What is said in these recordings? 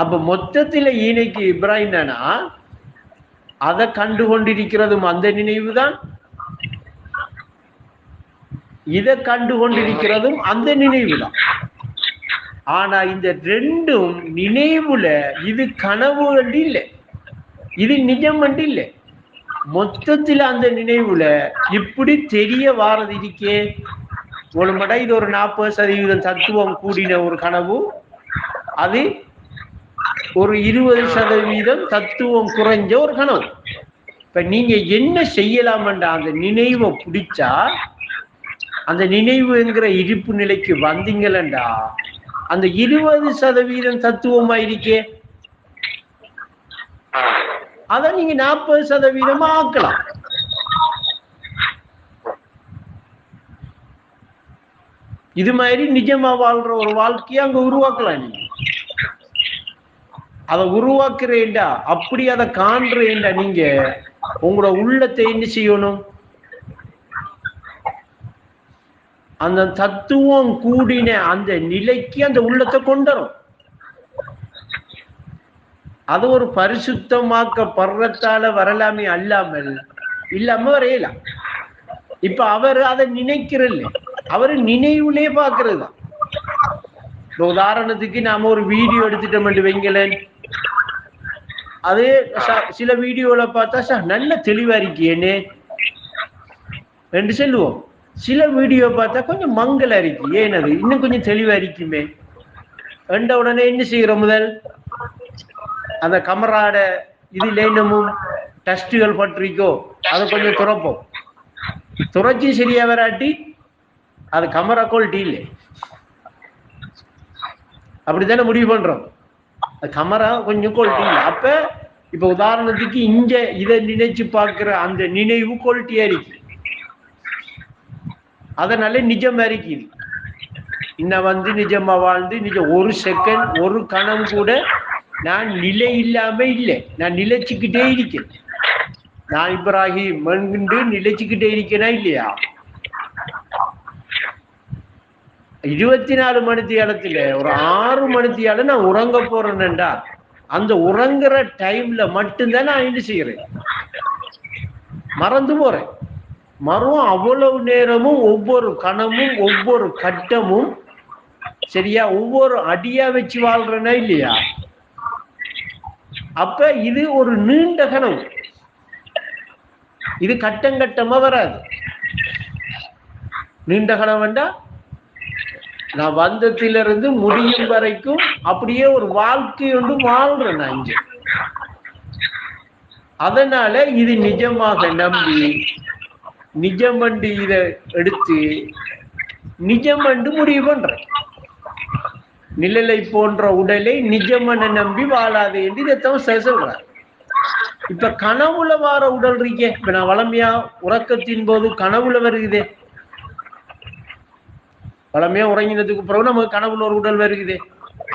அப்ப மொத்தத்துல ஈனைக்கு இப்ராஹிம் தானா? அதை கண்டு கொண்டிருக்கிறதும் அந்த நினைவு தான் இதை கண்டு கொண்டிருக்கிறதும் அந்த நினைவு தான் ஆனா இந்த ரெண்டும் நினைவுல இது கனவு வண்டி இல்லை. இது நிஜம் வண்டி இல்லை. மொத்தத்துல அந்த நினைவுல இப்படி தெரிய வாரது இருக்கே. ஒரு ஒழுங்கடா இது ஒரு நாற்பது சதவீதம் தத்துவம் கூடின ஒரு கனவு. அது ஒரு இருபது சதவீதம் தத்துவம் குறைஞ்ச ஒரு கனவு. இப்ப நீங்க என்ன செய்யலாம்ன்ற அந்த நினைவை பிடிச்சா அந்த நினைவுங்கிற இருப்பு நிலைக்கு வந்தீங்களண்டா அந்த இருபது சதவீதம் தத்துவமா இருக்கே அதை நீங்க நாற்பது சதவீதமா ஆக்கலாம். இது மாதிரி நிஜமா வாழ்ற ஒரு வாழ்க்கையை அங்க உருவாக்கலாம் நீங்க. அதை உருவாக்குறேன்டா அப்படி அதை காண்றேன்டா நீங்க. உங்களோட உள்ளத்தை என்ன செய்யணும்? அந்த தத்துவம் கூடின அந்த நிலைக்கு அந்த உள்ளத்தை கொண்டுரும் அது ஒரு பரிசுத்தமாக்க பர்வத்தால வரலாமே அல்லாமல் இல்லாம வரையலாம். இப்ப அவர் அதை நினைக்கிறல்ல அவரு நினைவுலே பாக்குறது தான் உதாரணத்துக்கு நாம ஒரு வீடியோ எடுத்துட்டோம் வைங்களேன். அது சில வீடியோல பார்த்தா சார் நல்ல தெளிவா இருக்கேன்னு ரெண்டு சொல்லுவோம். சில வீடியோ பார்த்தா கொஞ்சம் மங்கலா இருக்கு. ஏன் அது? இன்னும் கொஞ்சம் தெளிவா இருக்குமே. ரெண்ட உடனே என்ன செய்கிறோம் முதல்? அந்த கமராட இதுல என்னமும் டஸ்டுகள் பற்றிக்கோ அதை கொஞ்சம் துறப்போம். துறைச்சி சரியா வராட்டி அது கமரா குவாலிட்டி இல்லை. அப்படித்தானே முடிவு பண்றோம். கமரா கொஞ்சம் குவாலிட்டி இல்லை. அப்ப இப்ப உதாரணத்துக்கு இங்க இதை நினைச்சு பாக்குற அந்த நினைவு குவாலிட்டியா இருக்கு. அதனால நிஜமா இருக்குது இன்ன வந்து நிஜமா வாழ்ந்து நிஜம் ஒரு செகண்ட் ஒரு கணம் கூட நான் நிலை இல்லாம இல்லை. நான் நிலைச்சுக்கிட்டே இருக்கேன். நான் இப்ராஹிம் நிலைச்சுக்கிட்டே இருக்கேனா இல்லையா? இருபத்தி நாலு மணித்தியாலத்துல ஒரு ஆறு மணித்தியால நான் உறங்க போறேன்டா அந்த உறங்குற டைம்ல மட்டும்தான் நான் என்ன செய்யறேன் மறந்து போறேன். மறும் அவ்வளவு நேரமும் ஒவ்வொரு கணமும் ஒவ்வொரு கட்டமும் சரியா ஒவ்வொரு அடியா வச்சு வாழ்றேனா இல்லையா? அப்ப இது ஒரு நீண்ட கனவு. இது கட்டம் கட்டமா வராது. நீண்ட கனவுண்டா நான் வந்தத்திலிருந்து முடியும் வரைக்கும் அப்படியே ஒரு வாழ்க்கை ஒன்று வாழ்றேன் நான் இங்க. அதனால இது நிஜமாக நம்பி நிஜமண்டு இத எடுத்து நிஜமண்டு முடிவு பண்றேன். நிழலை போன்ற உடலை நிஜமன நம்பி வாழாது என்று இதைத்தான் சார் சொல்றார். இப்ப கனவுல வார உடல் இருக்கே இப்ப நான் வளமையா உறக்கத்தின் போது கனவுல வருகிறேன் பழமையா உறங்கினதுக்கு பிறகு நமக்கு கனவுல ஒரு உடல் வருகுது.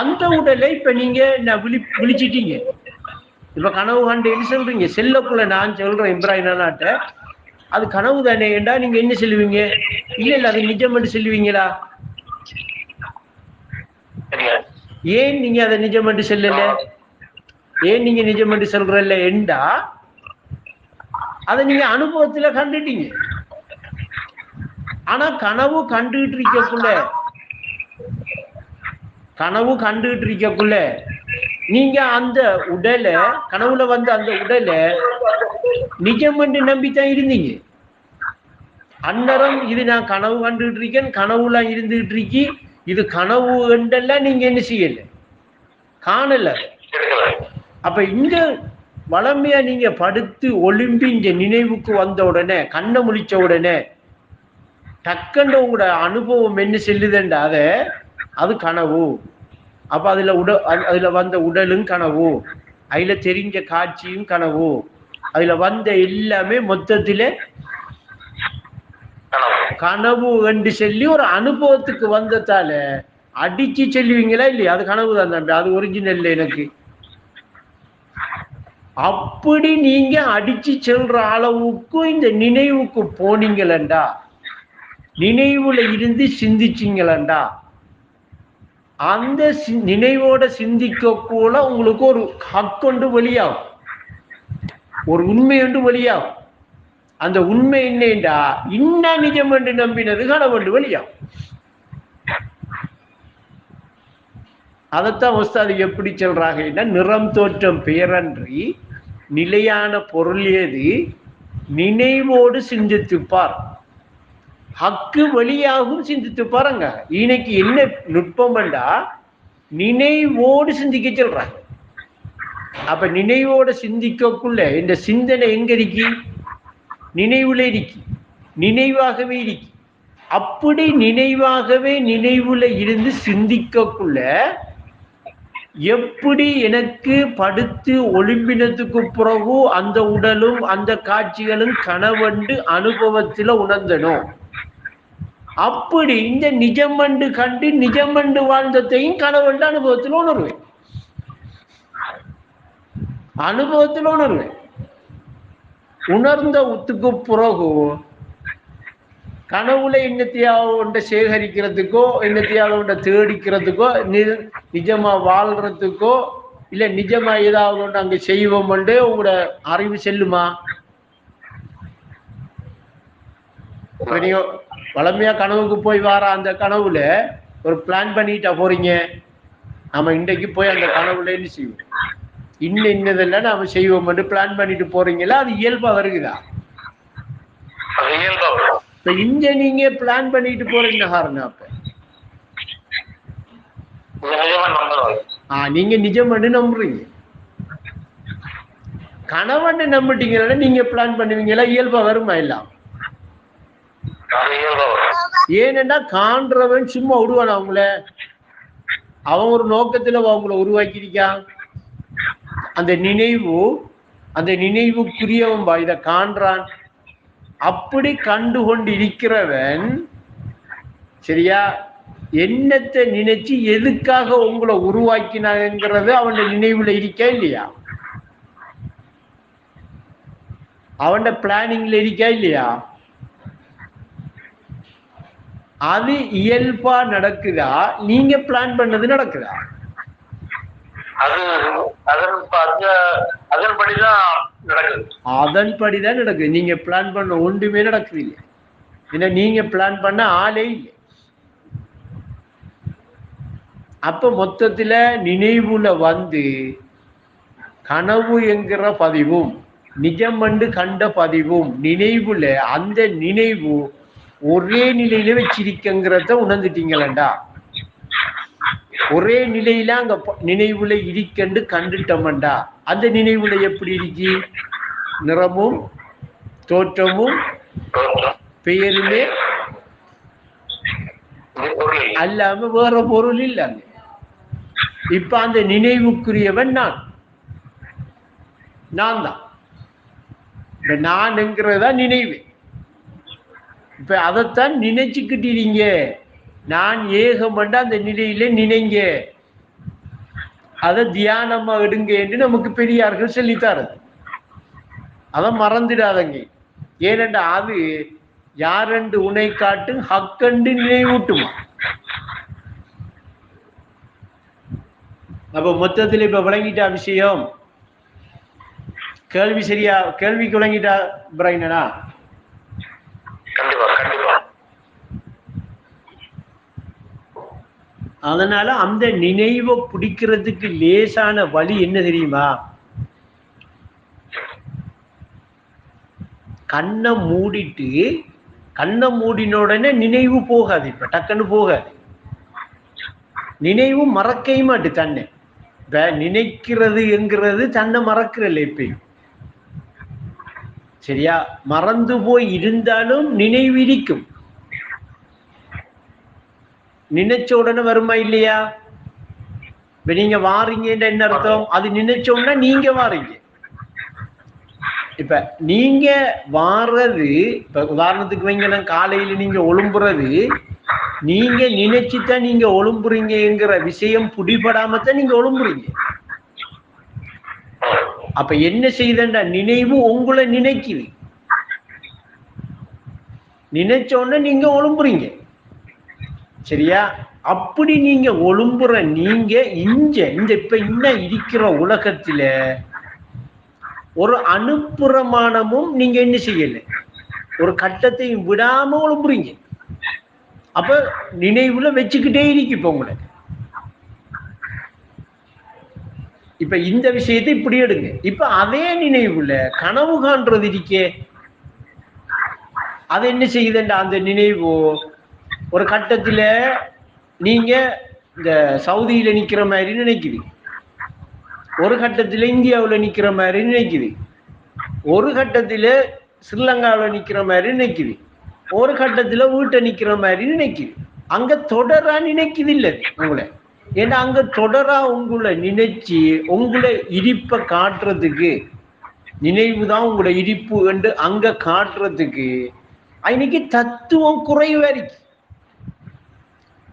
அந்த உடலை இப்ப நீங்க விழி விழிச்சிட்டீங்க. இப்ப கனவு கண்டேன்னு சொல்றீங்க? செல்லக்குள்ள நான் சொல்றேன் இப்ராஹிம் அது கனவு தானே ஏண்டா நீங்க என்ன சொல்லுவீங்க? இல்ல இல்ல அது நிஜம் சொல்லுவீங்களா? ஏன் நீங்க அதை நிஜம் என்று சொல்லல? ஏன் நீங்க நிஜம் என்று சொல்றல்ல? என்றா அதை நீங்க அனுபவத்துல கண்டுட்டீங்க. ஆனா கனவு கண்டுகிட்டு இருக்கக்குள்ள. கனவு கண்டுகிட்டு இருக்கக்குள்ள. நீங்க அந்த உடலை கனவுல வந்த அந்த உடலை நிஜம் என்று நம்பித்தான் இருந்தீங்க. அன்னரம் இது நான் கனவு கண்டுகிட்டு இருக்கேன் கனவுல இருந்துகிட்டு இருக்கி இது கனவு என்றெல்லாம் நீங்க என்ன செய்யல? காணல. அப்ப இங்க வளமையா நீங்க படுத்து ஒளிம்பி இங்க நினைவுக்கு வந்த உடனே கண்ணை முழிச்ச உடனே டக்குன்னு உங்களோட அனுபவம் என்ன செல்லுதுண்டா அத? அது கனவு. அப்ப அதுல உட அது- அதுல வந்த உடலும் கனவு. அதுல தெரிஞ்ச காட்சியும் கனவு. அதுல வந்த எல்லாமே மொத்தத்தில கனவு. என்று சொல்லி ஒரு அனுபவத்துக்கு வந்ததால அடிச்சு சொல்லுவீங்களா இல்லையா? அது கனவு தான் தம்பி. அது ஒரிஜினல் இல்லை எனக்கு. அப்படி நீங்க அடிச்சு செல்ற அளவுக்கு இந்த நினைவுக்கு போனீங்களண்டா. நினைவுல இருந்து சிந்திச்சீங்களண்டா. அந்த சி- நினைவோட சிந்திக்க கூட உங்களுக்கு ஒரு ஹக்கொண்டு வெளியாகும். ஒரு உண்மை ஒன்று வெளியாகும். அந்த உண்மை என்னண்டா? இன்ன நிஜம் என்று நம்பினது கடவுள் வெளியாகும். அதைத்தான் உஸ்தாது எப்படி சொல்றாங்கன்னா நிறம் தோற்றம் பேரன்றி நிலையான பொருள் ஏது? நினைவோடு சிந்தித்துப்பார். ஹக்கு வழியாகவும் சிந்தித்து பாருங்க. இன்னைக்கு என்ன நுட்பம்டா நினைவோடு சிந்திக்க சொல்றாங்க அப்ப நினைவோட சிந்திக்கக்குள்ள இந்த சிந்தனை எங்க இருக்கு? நினைவுல இருக்கு. நினைவாகவே இருக்கு. அப்படி நினைவாகவே நினைவுல இருந்து சிந்திக்கக்குள்ள எப்படி எனக்கு படுத்து ஒளிம்பினத்துக்கு பிறகு அந்த உடலும் அந்த காட்சிகளும் கனவண்டு அனுபவத்துல உணர்ந்தனும் அப்படி இந்த நிஜமண்டு கண்டு நிஜமண்டு வாழ்ந்ததையும் கனவண்டு அனுபவத்தில் உணர்வேன். அனுபவத்தில் உணர்வேன். உணர்ந்த உத்துக்கு பிறகு கனவுல என்னத்தையாவது ஒன்றை சேகரிக்கிறதுக்கோ என்னத்தையாவது ஒன்றை தேடிக்கிறதுக்கோ நி- நிஜமா வாழ்றதுக்கோ இல்ல நிஜமா ஏதாவது ஒன்று அங்க செய்வோம் உங்களோட அறிவு செல்லுமா? இப்ப நீங்க வளமையா கனவுக்கு போய் வர அந்த கனவுல ஒரு பிளான் பண்ணிட்டா போறீங்க. நாம இன்றைக்கு போய் அந்த கனவுல என்ன செய்வோம்? இன்னும் இன்னதெல்லாம் நாம செய்வோம் பிளான் பண்ணிட்டு போறீங்களா? அது இயல்பா வருகுதா இப்ப இங்க நீங்க பிளான் பண்ணிட்டு போறீங்க காரணம் அப்ப. இது நிஜமா நம்பணும் ஆ நீங்க நிஜம்னு நம்புறீங்க. கணவன் நம்பிட்டீங்கன்னா நீங்க பிளான் பண்ணுவீங்களா? இயல்பா வருமா எல்லாம்? ஏனென்றா காண்றவன் சும்மா விடுவான் அவங்கள? அவன் ஒரு நோக்கத்துல அவங்கள உருவாக்கியிருக்கான். அந்த நினைவு அந்த நினைவுக்குரியவன் பா இதை காண்றான். அப்படி கண்டு கொண்டு இருக்கிறவன் சரியா? என்னத்தை நினைச்சு எதுக்காக உங்களை உருவாக்கினாங்கிறது அவன் நினைவுல இருக்கா இல்லையா? அவன் பிளானிங்ல இருக்கா இல்லையா? அது இயல்பா நடக்குதா? நீங்க பிளான் பண்ணது நடக்குதா? அது அதன் அதன்படிதான் நடக்குது. அதன்படிதான் நடக்குது. நீங்க பிளான் பண்ண ஒன்றுமே நடக்குது இல்லை ஏன்னா நீங்க பிளான் பண்ண ஆளே இல்லை. அப்ப மொத்தத்துல நினைவுல வந்து கனவு என்கிற பதிவும் நிஜமண்டு கண்ட பதிவும் நினைவுல அந்த நினைவு ஒரே நிலையில வச்சிருக்கங்கிறத உணர்ந்துட்டீங்களா ஒரே நிலையில அங்க நினைவுல இருக்கண்டு கண்டுட்டோம்டா அந்த நினைவுல எப்படி இருக்கு? நிறமும் தோற்றமும் பெயருமே அல்லாம வேற பொருள் இல்ல இப்ப அந்த நினைவுக்குரியவன் நான். நான் தான் நான்ங்கிறதா நினைவு. இப்ப அதைத்தான் நினைச்சுக்கிட்டீங்க. நான் ஏகமண்ட அந்த நிலையில நினைங்க. அதை தியானமா எடுங்க என்று நமக்கு பெரியார்கள் சொல்லித்தாரது அதை மறந்துடாதங்க. ஏனென்றா அது யாரென்று உனை காட்டும் ஹக்கண்டு நினைவூட்டுமா? அப்ப மொத்தத்தில் இப்ப விளங்கிட்டா விஷயம்? கேள்வி சரியா கேள்விக்கு விளங்கிட்டா பிரைனனா கண்டிப்பா கண்டிப்பா அதனால அந்த நினைவை பிடிக்கிறதுக்கு லேசான வழி என்ன தெரியுமா? கண்ணை மூடிட்டு கண்ணை மூடின உடனே நினைவு போகாது இப்ப டக்குன்னு போகாது. நினைவு மறக்கவே மாட்டு தன்னை இப்ப நினைக்கிறது என்கிறது தன்னை மறக்கிறல்ல இப்பயும் சரியா? மறந்து போய் இருந்தாலும் நினைவு இருக்கும் நினைச்ச உடனே வருமா இல்லையா? இப்ப நீங்க வாரீங்கன்ற என்ன அர்த்தம்? அது நினைச்ச உடனே நீங்க வாரீங்க. இப்ப நீங்க வாறது இப்ப உதாரணத்துக்கு வைங்க காலையில நீங்க ஒழும்புறது நீங்க நினைச்சுதான் நீங்க ஒழும்புறீங்கிற விஷயம் பிடிபடாம தான் நீங்க ஒழும்புறீங்க. அப்ப என்ன செய்தண்டா நினைவு உங்களை நினைக்குது. நினைச்ச உடனே நீங்க ஒழும்புறீங்க. சரியா? அப்படி நீங்க ஒழும்புற நீங்க இங்க இந்த இப்ப இன்னும் இருக்கிற உலகத்துல ஒரு அனுப்புறமானமும் நீங்க என்ன செய்யல. ஒரு கட்டத்தையும் விடாம ஒழும்புறீங்க. அப்ப நினைவுல வச்சுக்கிட்டே இருக்கு இப்ப உங்களுக்கு இப்ப இந்த விஷயத்தை இப்படி எடுங்க. இப்ப அதே நினைவுல கனவு காண்றது இருக்கே. அது என்ன செய்யுதுண்டா அந்த நினைவு? ஒரு கட்டத்துல நீங்க இந்த சவுதியில நிக்கிற மாதிரி நினைக்குது. ஒரு கட்டத்துல இந்தியாவில் நிக்கிற மாதிரி நினைக்குது. ஒரு கட்டத்துல ஸ்ரீலங்காவில் நிக்கிற மாதிரி நினைக்குது. ஒரு கட்டத்துல வீட்டை நிக்கிற மாதிரி நினைக்குது. அங்க தொடரா நினைக்குது இல்லை உங்களை. ஏன்னா அங்க தொடரா உங்களை நினைச்சு உங்களை இடிப்பை காட்டுறதுக்கு நினைவு தான் உங்களோட இடிப்பு என்று அங்க காட்டுறதுக்கு இன்னைக்கு தத்துவம் குறைவா இருக்கு.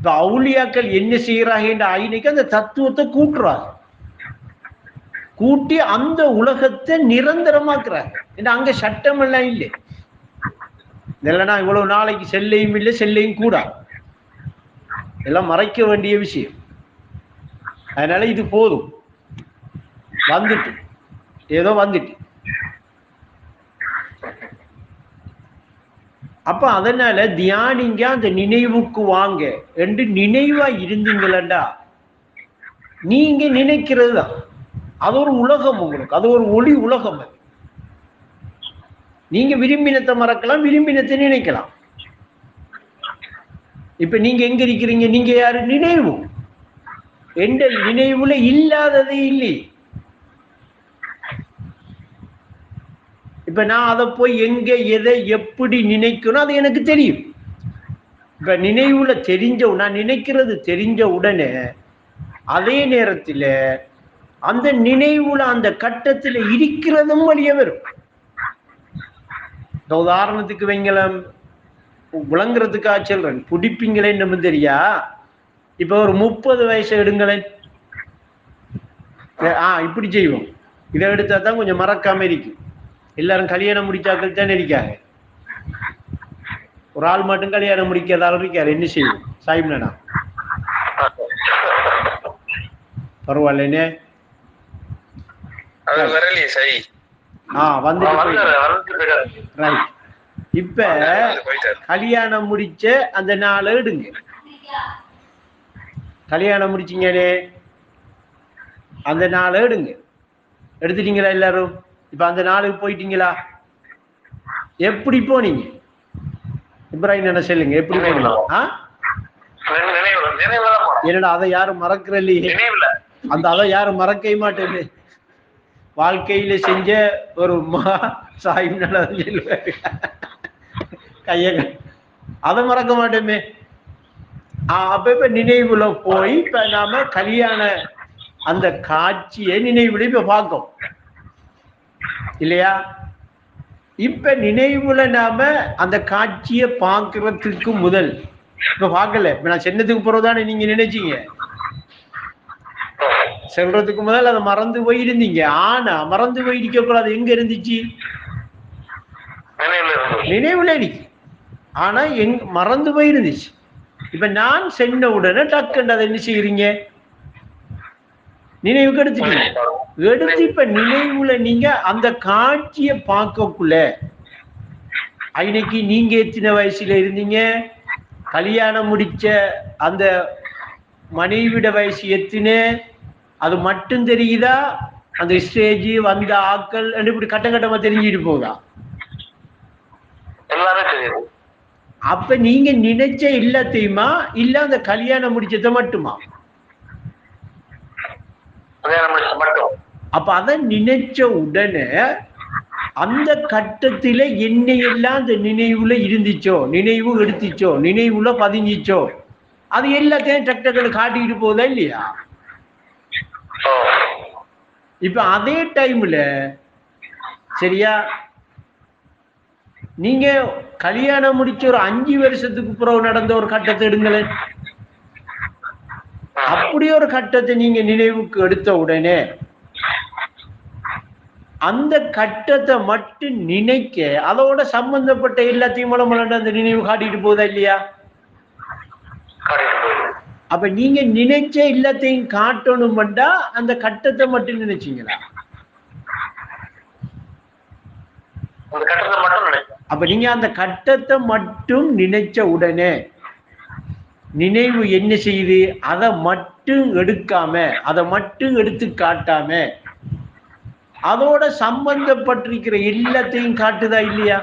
இப்ப அவுளியாக்கள் என்ன செய்யறாங்க ஆயினைக்கு அந்த தத்துவத்தை கூட்டுறாங்க கூட்டி அந்த உலகத்தை நிரந்தரமாக்குறாங்க ஏன்னா அங்க சட்டம் எல்லாம் இல்லை இல்லைன்னா இவ்வளவு நாளைக்கு செல்லையும் இல்லை செல்லையும் கூடா எல்லாம் மறைக்க வேண்டிய விஷயம் அதனால இது போதும் வந்துட்டு ஏதோ வந்துட்டு அப்ப அதனால தியானிங்க அந்த நினைவுக்கு வாங்க. என்று நினைவா இருந்தீங்களா நீங்க நினைக்கிறது தான் அது ஒரு உலகம் உங்களுக்கு. அது ஒரு ஒளி உலகம் அது. நீங்க விரும்பினத்தை மறக்கலாம் விரும்பினத்தை நினைக்கலாம். இப்ப நீங்க எங்க இருக்கிறீங்க? நீங்க யாரு? நினைவு. எந்த நினைவுல இல்லாததே இல்லை இப்போ நான் அதை போய் எங்கே எதை எப்படி நினைக்கணும் அது எனக்கு தெரியும். இப்போ நினைவுல தெரிஞ்ச நான் நினைக்கிறது தெரிஞ்ச உடனே அதே நேரத்தில் அந்த நினைவுல அந்த கட்டத்தில் இருக்கிறதும் வழிய வரும். இந்த உதாரணத்துக்கு வைங்களம் விளங்குறதுக்காக சொல்றேன். பிடிப்பீங்களே நம்ம தெரியா? இப்ப ஒரு முப்பது வயசு எடுங்களேன். ஆ இப்படி செய்வோம். இதை எடுத்தா தான் கொஞ்சம் மறக்காம இருக்கும். எல்லாரும் கல்யாணம் முடிச்சாக்கள் தானே இருக்காங்க. ஒரு ஆள் மட்டும் கல்யாணம் முடிக்காத இருக்காரு என்ன செய்வோம் சாயிம்னா பரவாயில்லனே. இப்ப கல்யாணம் முடிச்ச அந்த நாளை எடுங்க. கல்யாணம் முடிச்சீங்களே அந்த நாளை எடுங்க. எடுத்துட்டீங்களா எல்லாரும்? இப்ப அந்த நாளுக்கு போயிட்டீங்களா? எப்படி போனீங்க? இப்ராஹிம் என்ன சொல்லுங்க எப்படி என்னடா அதை யாரும் மறக்கிற இல்லையே அந்த அதை யாரும் மறக்கவே மாட்டேன்னு. வாழ்க்கையில செஞ்ச ஒரு மா சொல்லுவாரு. கைய அதை மறக்க மாட்டோமே அப்ப இப்ப நினைவுல போய் இப்ப நாம கல்யாண அந்த காட்சியை நினைவுல இப்ப பார்க்கோம் இல்லையா? இப்ப நினைவுல நாம அந்த காட்சியை பார்க்கறதுக்கு முதல். இப்ப பார்க்கல. இப்ப நான் சென்னதுக்கு பிறகுதானே நீங்க நினைச்சீங்க? செல்றதுக்கு முதல்ல அதை மறந்து போயிருந்தீங்க. ஆனா மறந்து போயிருக்க கூடாது எங்க இருந்துச்சு? நினைவுல இருக்கு ஆனா எங் மறந்து போயிருந்துச்சு. இப்ப நான் சென்ன உடனே டக்குன்னு அதை என்ன செய்யறீங்க? நினைவுக்கு எடுத்துட்டீங்க எடுத்து இப்ப நினைவுல நீங்க அந்த காட்சியை பார்க்கக்குள்ள அன்னைக்கு நீங்க எத்தனை வயசுல இருந்தீங்க? கல்யாணம் முடிச்ச அந்த மனைவிட வயசு எத்தனை? அது மட்டும் தெரியுதா? அந்த ஸ்டேஜ் வந்த ஆக்கள் இப்படி கட்டம் கட்டமா தெரிஞ்சுட்டு போதா? அப்ப நீங்க நினைச்ச எல்லாத்தையுமா இல்ல அந்த கல்யாணம் முடிச்சதை மட்டும்? அப்ப அதை நினைச்ச உடனே அந்த கட்டத்துல என்னையெல்லாம் அந்த நினைவுல இருந்துச்சோ நினைவு எடுத்துச்சோ நினைவுல பதிஞ்சிச்சோ அது எல்லாத்தையும் டக் டக்குன்னு காட்டிட்டு போதா இல்லையா? இப்ப அதே டைம்ல சரியா? நீங்க கல்யாணம் முடிச்ச ஒரு அஞ்சு வருஷத்துக்கு பிறகு நடந்த ஒரு கட்டத்தை எடுங்களேன். அப்படி ஒரு கட்டத்தை நீங்க நினைவுக்கு எடுத்த உடனே அந்த கட்டத்தை மட்டும் நினைக்க அதோட சம்பந்தப்பட்ட எல்லாத்தையும் மூலம் அந்த நினைவு காட்டிட்டு போதா இல்லையா? அப்ப நீங்க நினைச்ச இல்லத்தையும் காட்டணும்டா அந்த கட்டத்தை மட்டும் நினைச்சீங்களா? அப்ப நீங்க அந்த கட்டத்தை மட்டும் நினைச்ச உடனே நினைவு என்ன செய்யுது? அதை மட்டும் எடுக்காம அதை மட்டும் எடுத்து காட்டாம அதோட சம்பந்தப்பட்டிருக்கிற எல்லாத்தையும் காட்டுதா இல்லையா?